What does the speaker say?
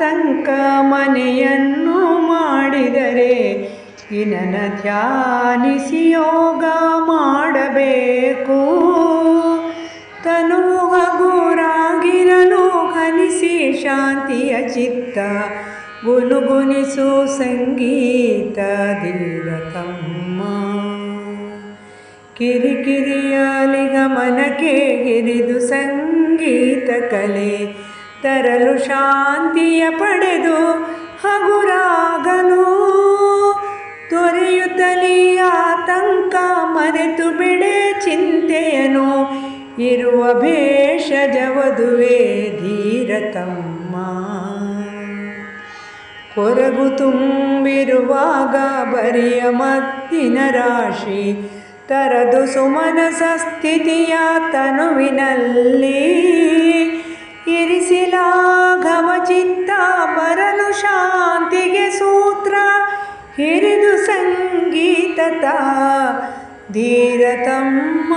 ಆತಂಕ ಮನೆಯನ್ನು ಮಾಡಿದರೆ ಇನನ ಧ್ಯಾನಿಸಿ ಯೋಗ ಮಾಡಬೇಕು. ತನು ಹಗುರಾಗಿರಲು ಕಲಿಸಿ ಶಾಂತಿಯ ಚಿತ್ತ, ಗುನುಗುನಿಸು ಸಂಗೀತ ತಮ್ಮ ಕಿರಿಕಿರಿಯಲಿ ಗಮನಕ್ಕೆ ಹಿರಿದು ಸಂಗೀತ ಕಲೆ. ತರಲು ಶಾಂತಿಯ ಪಡೆದು ಹಗುರಾಗಲು. ತೊರೆಯುತ್ತಲೇ ಆತಂಕ ಮರೆತು ಬಿಡೆ ಚಿಂತೆಯನು. ಇರುವ ಭೇಷಜವದುವೆ ಧೀರತಮ್ಮ. ಕೊರಗು ತುಂಬಿರುವಾಗ ಬರಿಯ ಮತ್ತಿನ ರಾಶಿ. ತರದು ಸುಮನಸ ಸ್ಥಿತಿಯ ತನುವಿನಲ್ಲಿ ಹಿರಿದು ಸಂಗೀತತ ಧೀರತಮ್ಮ.